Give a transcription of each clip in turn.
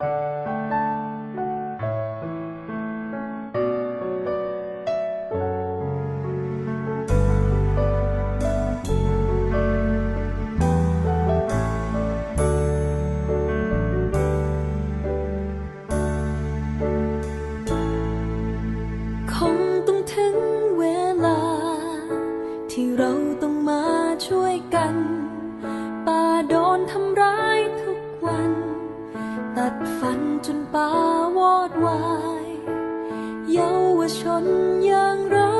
you จนป่าวอดวาย เยาวชนอย่างเรา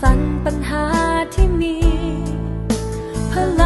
ฝันปัญหาที่มีพลั